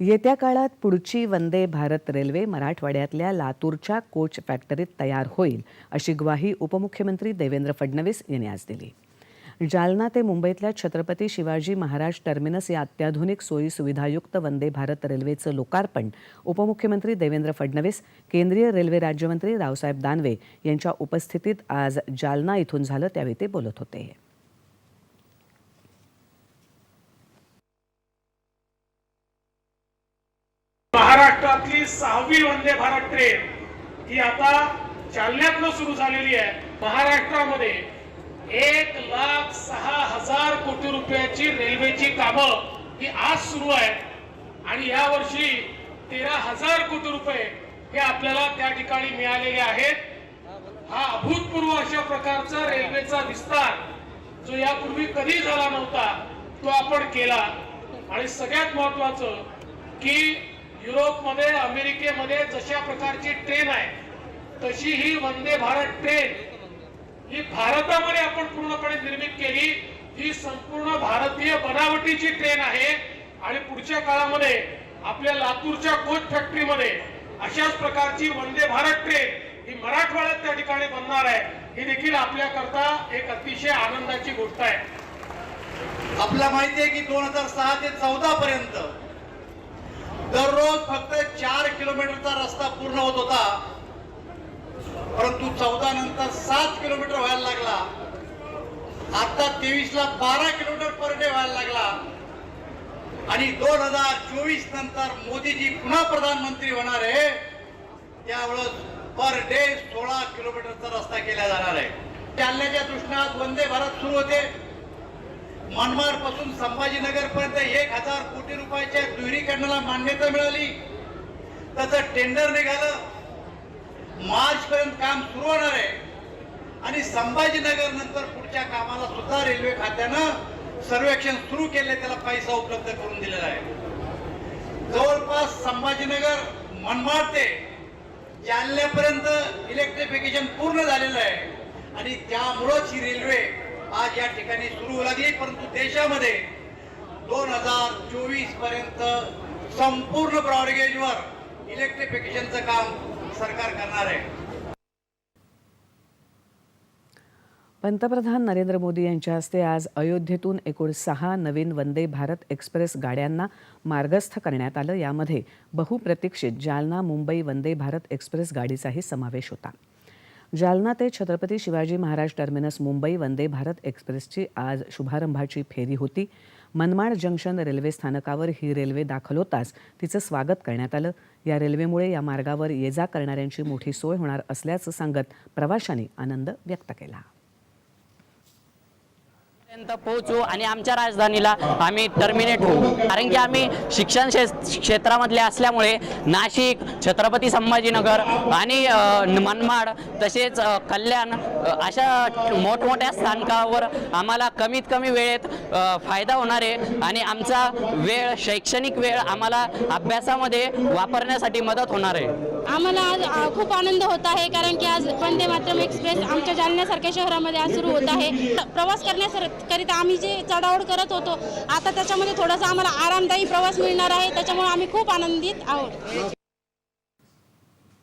येत्या काळात पुढची वंदे भारत रेल्वे मराठवाड्यातल्या लातूरच्या कोच फॅक्टरीत तयार होईल अशी ग्वाही उपमुख्यमंत्री देवेंद्र फडणवीस यांनी आज दिली. जालना ते मुंबईतल्या छत्रपती शिवाजी महाराज टर्मिनस या अत्याधुनिक सोयी सुविधायुक्त वंदे भारत रेल्वेचं लोकार्पण उपमुख्यमंत्री देवेंद्र फडणवीस केंद्रीय रेल्वे राज्यमंत्री रावसाहेब दानवे यांच्या उपस्थितीत आज जालना इथून झालं त्यावेळी ते बोलत होते. महाराष्ट्रातली सहावी वंदे भारत ट्रेन ही आता जालन्यातनं सुरू झालेली आहे. महाराष्ट्रामध्ये एक लाख सहा हजार कोटी रुपयाची रेल्वेची कामं ही आज सुरू आहेत. आणि या वर्षी तेरा हजार कोटी रुपये हे आपल्याला त्या ठिकाणी मिळालेले आहेत. हा अभूतपूर्व अशा प्रकारचा रेल्वेचा विस्तार जो यापूर्वी कधी झाला नव्हता तो आपण केला. आणि सगळ्यात महत्वाचं की युरोपमध्ये अमेरिकेमध्ये जशा प्रकारची ट्रेन आहे तशी ही वंदे भारत ट्रेन ही भारतामध्ये आपण पूर्णपणे निर्मित केली. ही संपूर्ण भारतीय बनावटीची ट्रेन आहे. आणि पुढच्या काळामध्ये आपल्या लातूरच्या कोच फॅक्टरीमध्ये अशाच प्रकारची वंदे भारत ट्रेन ही मराठवाड्यात त्या ठिकाणी बनणार आहे. ही देखील आपल्याकरता एक अतिशय आनंदाची गोष्ट आहे. आपल्याला माहिती आहे की दोन हजार सहा ते चौदा पर्यंत दररोज फक्त चार किलोमीटरचा रस्ता पूर्ण होत होता. परंतु चौदा नंतर सात किलोमीटर व्हायला लागला. आता तेवीस ला बारा किलोमीटर पर डे व्हायला लागला. आणि दोन हजार चोवीस नंतर मोदीजी पुन्हा प्रधानमंत्री होणार आहे. त्यावेळेस पर डे सोळा किलोमीटरचा रस्ता केला जाणार आहे. जालन्याच्या दृष्टीने वंदे भारत सुरू होते. मनमाडपासून संभाजीनगर पर्यंत एक हजार कोटी रुपयाच्या दुहेरीकरणाला मान्यता मिळाली. त्याचं टेंडर निघालं. मार्च पर्यंत काम सुरू होणार आहे. आणि संभाजीनगर नंतर पुढच्या कामाला सुद्धा रेल्वे खात्यानं सर्वेक्षण सुरू केले त्याला पैसा उपलब्ध करून दिलेला आहे. जवळपास संभाजीनगर मनमाड ते जालन्यापर्यंत इलेक्ट्रिफिकेशन पूर्ण झालेलं आहे. आणि त्यामुळंच ही रेल्वे आज या ठिकाणी सुरू होऊ लागली परंतु देशामध्ये दोन हजार चोवीसपर्यंत संपूर्ण ब्रॉडगेजवर इलेक्ट्रिफिकेशनचं काम सरकार करणार आहे. पंतप्रधान नरेंद्र मोदी यांच्या हस्ते आज अयोध्येतून एकूण सहा नवीन वंदे भारत एक्सप्रेस गाड्यांना मार्गस्थ करण्यात आलं. यामध्ये बहुप्रतीक्षित जालना मुंबई वंदे भारत एक्सप्रेस गाडीचाही समावेश होता. जालना ते छत्रपती शिवाजी महाराज टर्मिनस मुंबई वंदे भारत एक्सप्रेसची आज शुभारंभाची फेरी होती. मनमाड जंक्शन रेल्वे स्थानकावर ही रेल्वे दाखल होताच तिचं स्वागत करण्यात आलं. या रेल्वेमुळे या मार्गावर ये जा करणाऱ्यांची मोठी सोय होणार असल्याचं सांगत प्रवाशांनी आनंद व्यक्त केला. पोहोचू आणि आमच्या राजधानीला आम्ही टर्मिनेट होऊ. कारण की आम्ही शिक्षण क्षेत्रामधले असल्यामुळे नाशिक छत्रपती संभाजीनगर आणि मनमाड तसेच कल्याण अशा मोठमोठ्या स्थानकावर आम्हाला कमीत कमी वेळेत फायदा होणार आहे आणि आमचा वेळ शैक्षणिक वेळ आम्हाला अभ्यासामध्ये वापरण्यासाठी मदत होणार आहे. आम्हाला आज खूप आनंद होत आहे कारण की आज वंदे मातरम एक्सप्रेस आमच्या जालन्यासारख्या शहरामध्ये आज सुरू होत आहे. प्रवास करण्याकरिता आम्ही जे चढाओढ करत होतो आता त्याच्यामध्ये थोडासा आम्हाला आरामदायी प्रवास मिळणार आहे त्याच्यामुळे आम्ही खूप आनंदित आहोत.